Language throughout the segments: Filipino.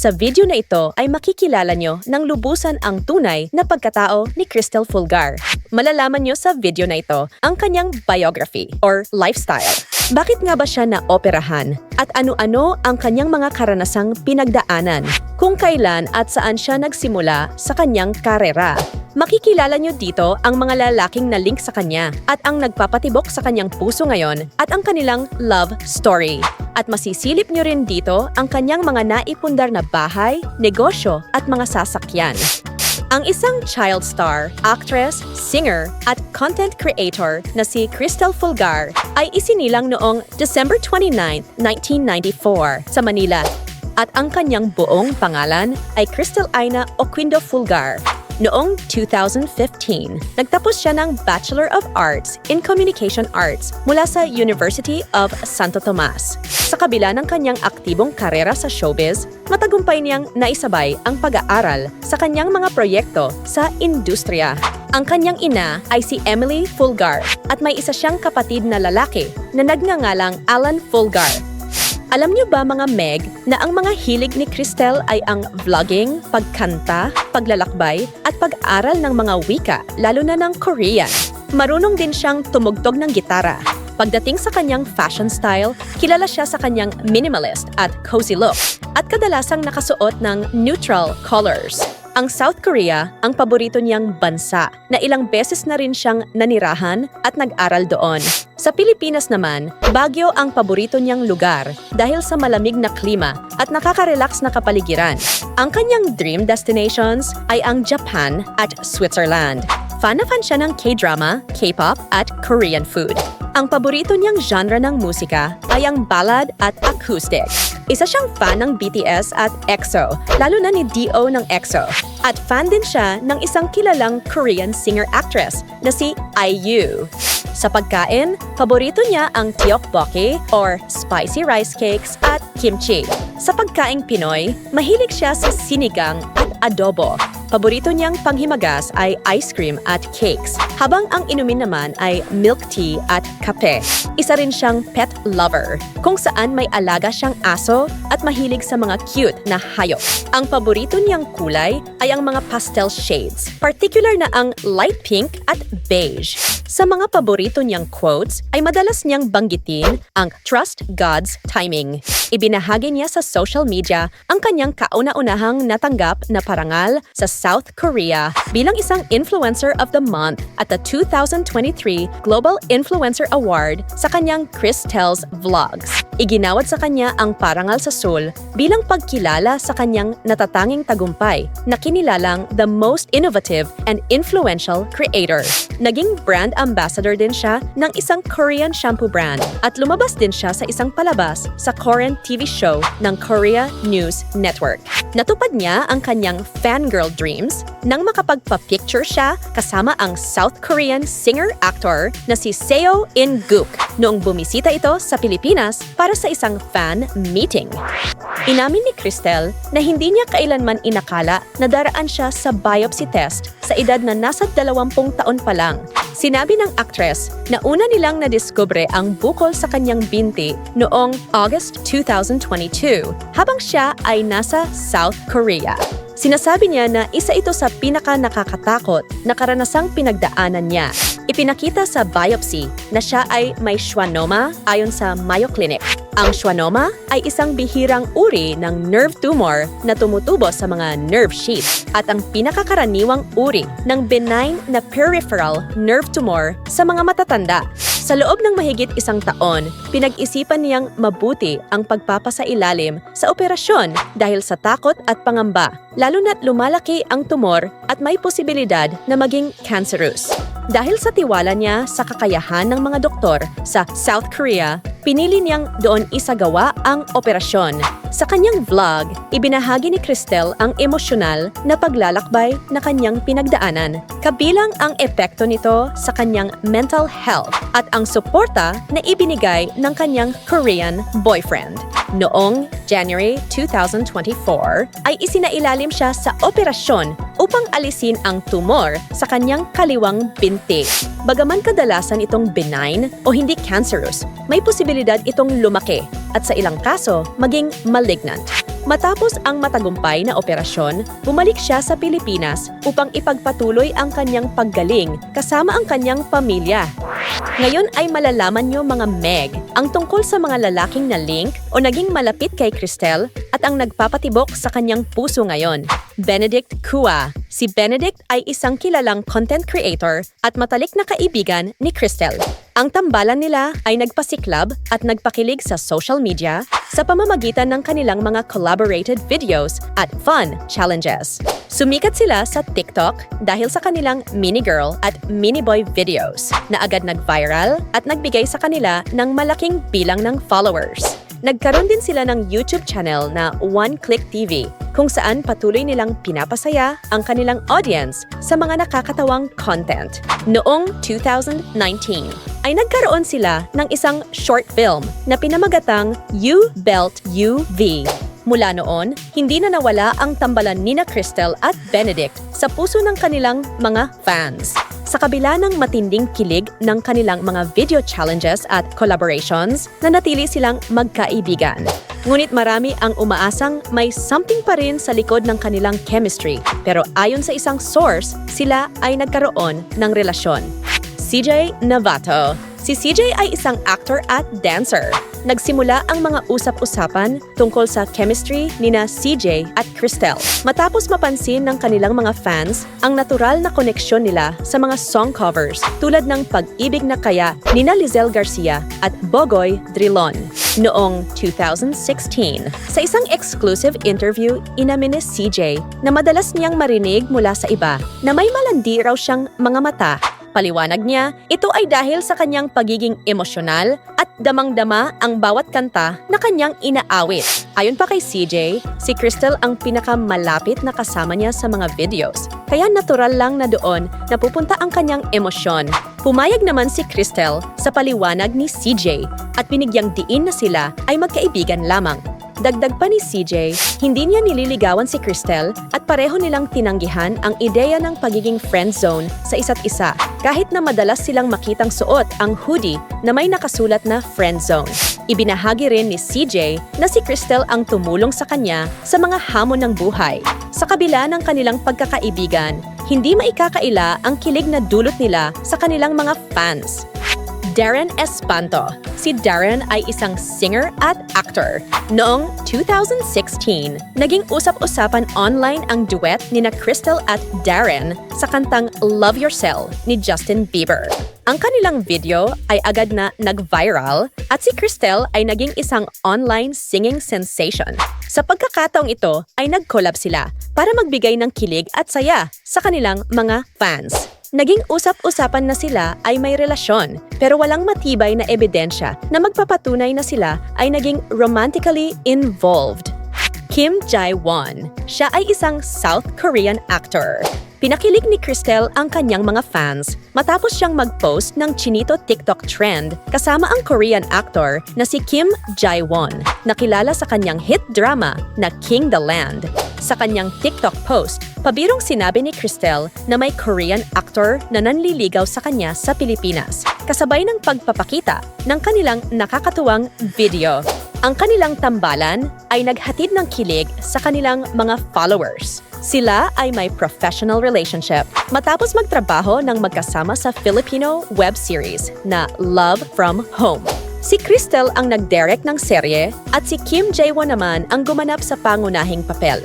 Sa video na ito ay makikilala nyo ng lubusan ang tunay na pagkatao ni Cristel Fulgar. Malalaman nyo sa video na ito ang kanyang biography or lifestyle. Bakit nga ba siya naoperahan? At ano-ano ang kanyang mga karanasang pinagdaanan? Kung kailan at saan siya nagsimula sa kanyang karera? Makikilala nyo dito ang mga lalaking na link sa kanya at ang nagpapatibok sa kanyang puso ngayon at ang kanilang love story. At masisilip nyo rin dito ang kanyang mga naipundar na bahay, negosyo at mga sasakyan. Ang isang child star, actress, singer, at content creator na si Cristel Fulgar ay isinilang noong December 29, 1994 sa Manila. At ang kanyang buong pangalan ay Cristel Aina Oquindo Fulgar. Noong 2015, nagtapos siya ng Bachelor of Arts in Communication Arts mula sa University of Santo Tomas. Kabila ng kanyang aktibong karera sa showbiz, matagumpay niyang naisabay ang pag-aaral sa kanyang mga proyekto sa industriya. Ang kanyang ina ay si Emily Fulgar at may isa siyang kapatid na lalaki na nagngangalang Alan Fulgar alam niyo ba mga Meg na ang mga hilig ni Cristel ay ang vlogging, pagkanta, paglalakbay at pag-aral ng mga wika, lalo na ng Korean. Marunong din siyang tumugtog ng gitara. Pagdating sa kanyang fashion style, kilala siya sa kanyang minimalist at cozy look at kadalasang nakasuot ng neutral colors. Ang South Korea ang paborito niyang bansa na ilang beses na rin siyang nanirahan at nag-aral doon. Sa Pilipinas naman, Baguio ang paborito niyang lugar dahil sa malamig na klima at nakaka-relax na kapaligiran. Ang kanyang dream destinations ay ang Japan at Switzerland. Fan na fan siya ng K-drama, K-pop at Korean food. Ang paborito niyang genre ng musika ay ang ballad at acoustic. Isa siyang fan ng BTS at EXO, lalo na ni D.O. ng EXO. At fan din siya ng isang kilalang Korean singer-actress na si IU. Sa pagkain, paborito niya ang tteokbokki or spicy rice cakes at kimchi. Sa pagkaing Pinoy, mahilig siya sa sinigang at adobo. Paborito niyang panghimagas ay ice cream at cakes, habang ang inumin naman ay milk tea at kape. Isa rin siyang pet lover, kung saan may alaga siyang aso at mahilig sa mga cute na hayop. Ang paborito niyang kulay ay ang mga pastel shades, particular na ang light pink at beige. Sa mga paborito niyang quotes ay madalas niyang banggitin ang trust God's timing. Ibinahagi niya sa social media ang kanyang kauna-unahang natanggap na parangal sa South Korea bilang isang Influencer of the Month at the 2023 Global Influencer Award sa kanyang Chris Tells Vlogs. Iginawad sa kanya ang parangal sa Seoul bilang pagkilala sa kanyang natatanging tagumpay na kinilalang the most innovative and influential creator. Naging brand ambassador din siya ng isang Korean shampoo brand at lumabas din siya sa isang palabas sa Korean TV show ng Korea News Network. Natupad niya ang kanyang fangirl dreams nang makapagpa-picture siya kasama ang South Korean singer-actor na si Seo In-guk noong bumisita ito sa Pilipinas para sa isang fan meeting. Inamin ni Cristel na hindi niya kailanman inakala na daraan siya sa biopsy test sa edad na nasa 20 taon pa lang. Sinabi ng actress na una nilang nadiskubre ang bukol sa kanyang binti noong August 2022 habang siya ay nasa South Korea. Sinasabi niya na isa ito sa pinaka nakakatakot na karanasang pinagdaanan niya. Ipinakita sa biopsy na siya ay may schwannoma ayon sa Mayo Clinic. Ang schwannoma ay isang bihirang uri ng nerve tumor na tumutubo sa mga nerve sheath at ang pinakakaraniwang uri ng benign na peripheral nerve tumor sa mga matatanda. Sa loob ng mahigit isang taon, pinag-isipan niyang mabuti ang pagpapasailalim sa operasyon dahil sa takot at pangamba, lalo na't lumalaki ang tumor at may posibilidad na maging cancerous. Dahil sa tiwala niya sa kakayahan ng mga doktor sa South Korea, pinili niyang doon isagawa ang operasyon. Sa kanyang vlog, ibinahagi ni Cristel ang emosyonal na paglalakbay na kanyang pinagdaanan, kabilang ang epekto nito sa kanyang mental health at ang suporta na ibinigay ng kanyang Korean boyfriend. Noong January 2024 ay isinailalim siya sa operasyon upang alisin ang tumor sa kanyang kaliwang binti. Bagaman kadalasan itong benign o hindi cancerous, may posibilidad itong lumaki at sa ilang kaso maging malignant. Matapos ang matagumpay na operasyon, bumalik siya sa Pilipinas upang ipagpatuloy ang kanyang paggaling kasama ang kanyang pamilya. Ngayon ay malalaman nyo mga Meg ang tungkol sa mga lalaking na link o naging malapit kay Cristel at ang nagpapatibok sa kanyang puso ngayon. Benedict Kua. Si Benedict ay isang kilalang content creator at matalik na kaibigan ni Cristel. Ang tambalan nila ay nagpasiklab at nagpakilig sa social media sa pamamagitan ng kanilang mga collaborated videos at fun challenges. Sumikat sila sa TikTok dahil sa kanilang mini girl at mini boy videos na agad nag-viral at nagbigay sa kanila ng malaking bilang ng followers. Nagkaroon din sila ng YouTube channel na One Click TV kung saan patuloy nilang pinapasaya ang kanilang audience sa mga nakakatawang content. Noong 2019 ay nagkaroon sila ng isang short film na pinamagatang You Belt UV. Mula noon, hindi na nawala ang tambalan nina Cristel at Benedict sa puso ng kanilang mga fans. Sa kabila ng matinding kilig ng kanilang mga video challenges at collaborations, nanatili silang magkaibigan. Ngunit marami ang umaasang may something pa rin sa likod ng kanilang chemistry. Pero ayon sa isang source, sila ay nagkaroon ng relasyon. CJ Navato Si CJ ay isang actor at dancer. Nagsimula ang mga usap-usapan tungkol sa chemistry nina CJ at Cristel. Matapos mapansin ng kanilang mga fans ang natural na koneksyon nila sa mga song covers tulad ng Pag-ibig na Kaya nina Lizelle Garcia at Bogoy Drilon. Noong 2016, sa isang exclusive interview, inamin ni CJ na madalas niyang marinig mula sa iba na may malandi raw siyang mga mata Paliwanag niya, ito ay dahil sa kanyang pagiging emosyonal at damang-dama ang bawat kanta na kanyang inaawit. Ayon pa kay CJ, si Crystal ang pinakamalapit na kasama niya sa mga videos. Kaya natural lang na doon napupunta ang kanyang emosyon. Pumayag naman si Crystal sa paliwanag ni CJ at binigyang diin na sila ay magkaibigan lamang. Dagdag pa ni CJ, hindi niya nililigawan si Cristel at pareho nilang tinanggihan ang ideya ng pagiging friend zone sa isa't isa kahit na madalas silang makitang suot ang hoodie na may nakasulat na friend zone. Ibinahagi rin ni CJ na si Cristel ang tumulong sa kanya sa mga hamon ng buhay. Sa kabila ng kanilang pagkakaibigan, hindi maikakaila ang kilig na dulot nila sa kanilang mga fans. Darren Espanto. Si Darren ay isang singer at actor. Noong 2016, naging usap-usapan online ang duet ni na Crystal at Darren sa kantang Love Yourself ni Justin Bieber. Ang kanilang video ay agad na nag-viral at si Crystal ay naging isang online singing sensation. Sa pagkakataong ito ay nag-collab sila para magbigay ng kilig at saya sa kanilang mga fans. Naging usap-usapan na sila ay may relasyon pero walang matibay na ebidensya na magpapatunay na sila ay naging romantically involved. Kim Jae-won. Siya ay isang South Korean actor. Pinakilig ni Cristel ang kanyang mga fans matapos siyang mag-post ng Chinito TikTok trend kasama ang Korean actor na si Kim Jae-won na kilala sa kanyang hit drama na King the Land. Sa kanyang TikTok post, pabirong sinabi ni Cristel na may Korean actor na nanliligaw sa kanya sa Pilipinas, kasabay ng pagpapakita ng kanilang nakakatuwang video. Ang kanilang tambalan ay naghatid ng kilig sa kanilang mga followers. Sila ay may professional relationship matapos magtrabaho ng magkasama sa Filipino web series na Love from Home. Si Cristel ang nag-direct ng serye at si Kim Jae-won naman ang gumanap sa pangunahing papel.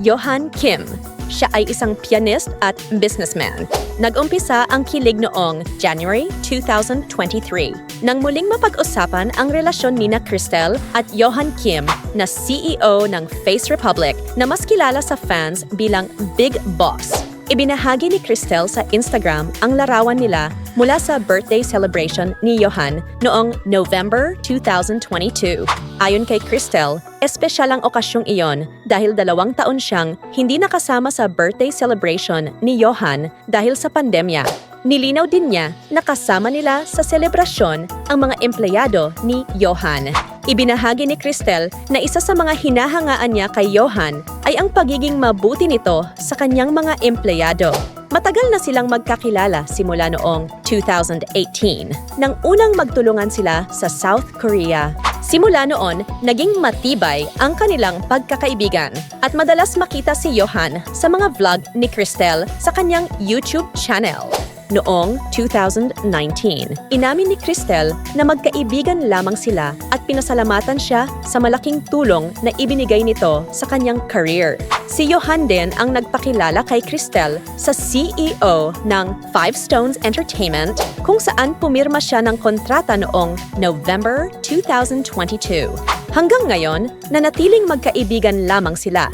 Johan Kim. Siya ay isang pianist at businessman. Nag-umpisa ang kilig noong January 2023 nang muling mapag-usapan ang relasyon ni na Cristel at Johan Kim na CEO ng Face Republic na mas kilala sa fans bilang Big Boss. Ibinahagi ni Cristel sa Instagram ang larawan nila mula sa birthday celebration ni Johan noong November 2022. Ayon kay Cristel, espesyal ang okasyong iyon dahil dalawang taon siyang hindi nakasama sa birthday celebration ni Johan dahil sa pandemya. Nilinaw din niya na kasama nila sa selebrasyon ang mga empleyado ni Johan. Ibinahagi ni Cristel na isa sa mga hinahangaan niya kay Johan ay ang pagiging mabuti nito sa kanyang mga empleyado. Matagal na silang magkakilala simula noong 2018 nang unang magtulungan sila sa South Korea. Simula noon, naging matibay ang kanilang pagkakaibigan at madalas makita si Johan sa mga vlog ni Cristel sa kanyang YouTube channel. Noong 2019, inamin ni Cristel na magkaibigan lamang sila at pinasalamatan siya sa malaking tulong na ibinigay nito sa kanyang career. Si Johan din ang nagpakilala kay Cristel sa CEO ng Five Stones Entertainment kung saan pumirma siya ng kontrata noong November 2022. Hanggang ngayon, nanatiling magkaibigan lamang sila.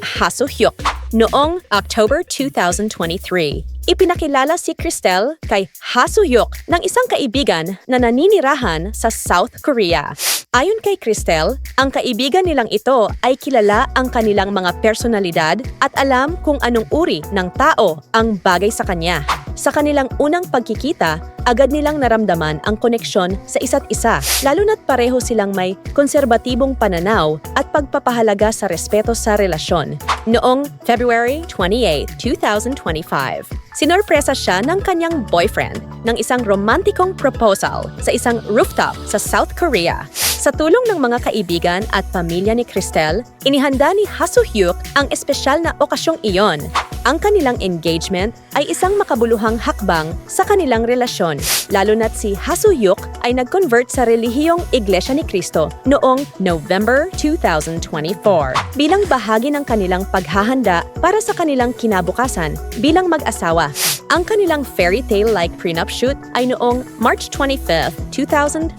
Hasuhyuk noong October 2023. Ipinakilala si Cristel kay Hasuyuk ng isang kaibigan na naninirahan sa South Korea. Ayon kay Cristel, ang kaibigan nilang ito ay kilala ang kanilang mga personalidad at alam kung anong uri ng tao ang bagay sa kanya. Sa kanilang unang pagkikita, agad nilang naramdaman ang koneksyon sa isa't isa, lalo na't pareho silang may konserbatibong pananaw at pagpapahalaga sa respeto sa relasyon. Noong February 28, 2025, sinorpresa siya ng kanyang boyfriend ng isang romantikong proposal sa isang rooftop sa South Korea. Sa tulong ng mga kaibigan at pamilya ni Cristel, inihanda ni Hasuhyuk ang espesyal na okasyong iyon. Ang kanilang engagement ay isang makabuluhang hakbang sa kanilang relasyon, lalo na't si Hasuyuk ay nag-convert sa relihiyong Iglesia ni Cristo noong November 2024 bilang bahagi ng kanilang paghahanda para sa kanilang kinabukasan bilang mag-asawa. Ang kanilang fairy tale-like prenup shoot ay noong March 25, 2025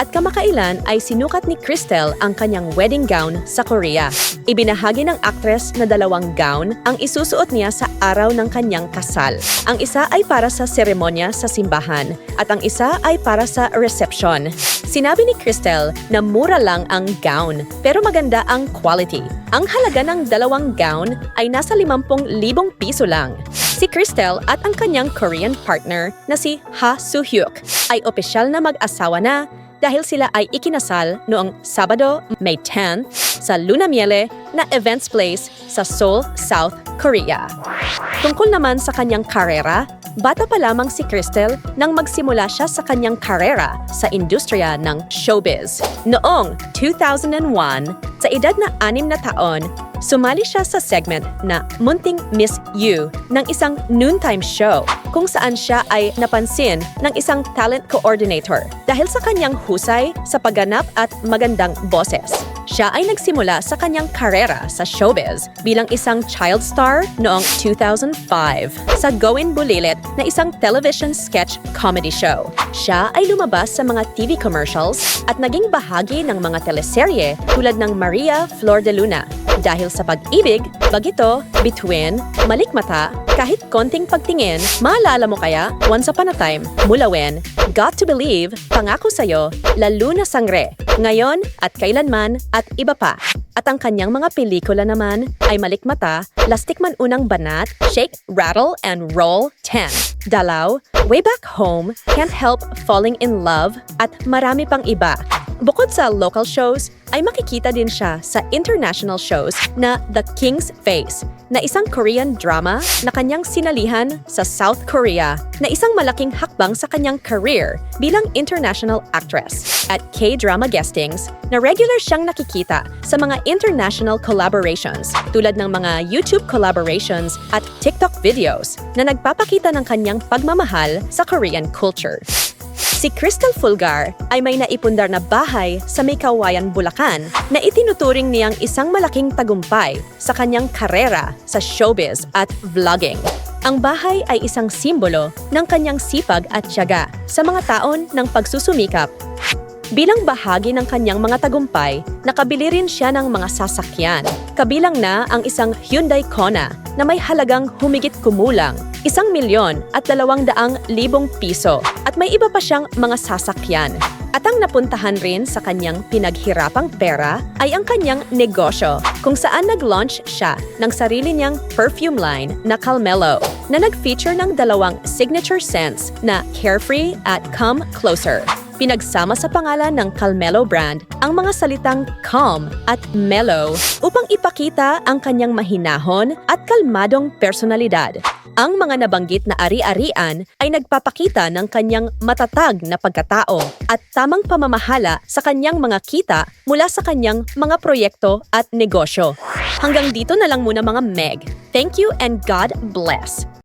at kamakailan ay sinukat ni Cristel ang kanyang wedding gown sa Korea. Ibinahagi ng actress na dalawang gown ang isusuot niya sa araw ng kanyang kasal. Ang isa ay para sa seremonya sa simbahan at ang isa ay para sa reception. Sinabi ni Cristel na mura lang ang gown pero maganda ang quality. Ang halaga ng dalawang gown ay nasa 50,000 piso lang. Si Cristel at ang kanyang Korean partner na si Ha Soo-hyuk ay opisyal na mag-asawa na dahil sila ay ikinasal noong Sabado, May 10 sa Luna Miele na Events Place sa Seoul, South Korea. Tungkol naman sa kanyang karera, bata pa lamang si Cristel nang magsimula siya sa kanyang karera sa industriya ng showbiz. Noong 2001, sa edad na anim na taon, sumali siya sa segment na Munting Miss You ng isang noontime show kung saan siya ay napansin ng isang talent coordinator dahil sa kanyang husay sa pagganap at magandang boses. Siya ay nagsimula sa kanyang karera sa showbiz bilang isang child star noong 2005 sa Gawin Bulilit na isang television sketch comedy show. Siya ay lumabas sa mga TV commercials at naging bahagi ng mga teleserye tulad ng Maria Flor de Luna. Dahil sa pag-ibig, bagito, bituin, malikmata, kahit konting pagtingin, maalala mo kaya, Once Upon a Time, Mulawin, Got to Believe, Pangako Sa'yo, Lalo na Sangre, Ngayon at Kailanman at iba pa. At ang kanyang mga pelikula naman ay Malikmata, Lastik Man Unang Banat, Shake, Rattle, and Roll 10. Dalaw, Way Back Home, Can't Help Falling in Love, at marami pang iba. Bukod sa local shows, ay makikita din siya sa international shows na The King's Face, na isang Korean drama na kanyang sinalihan sa South Korea na isang malaking hakbang sa kanyang career bilang international actress. At K-drama guestings na regular siyang nakikita sa mga international collaborations tulad ng mga YouTube collaborations at TikTok videos na nagpapakita ng kanyang pagmamahal sa Korean culture. Si Crystal Fulgar ay may naipundar na bahay sa May Kawayan, Bulacan na itinuturing niyang isang malaking tagumpay sa kanyang karera sa showbiz at vlogging. Ang bahay ay isang simbolo ng kanyang sipag at tiyaga sa mga taon ng pagsusumikap Bilang bahagi ng kanyang mga tagumpay, nakabili rin siya ng mga sasakyan. Kabilang na ang isang Hyundai Kona na may halagang humigit kumulang isang milyon at dalawang daang libong piso at may iba pa siyang mga sasakyan. At ang napuntahan rin sa kanyang pinaghirapang pera ay ang kanyang negosyo kung saan nag-launch siya ng sarili niyang perfume line na Calmelo na nag-feature ng dalawang signature scents na Carefree at Come Closer. Pinagsama sa pangalan ng Calmelo brand ang mga salitang calm at mellow upang ipakita ang kanyang mahinahon at kalmadong personalidad. Ang mga nabanggit na ari-arian ay nagpapakita ng kanyang matatag na pagkatao at tamang pamamahala sa kanyang mga kita mula sa kanyang mga proyekto at negosyo. Hanggang dito na lang muna mga Meg. Thank you and God bless.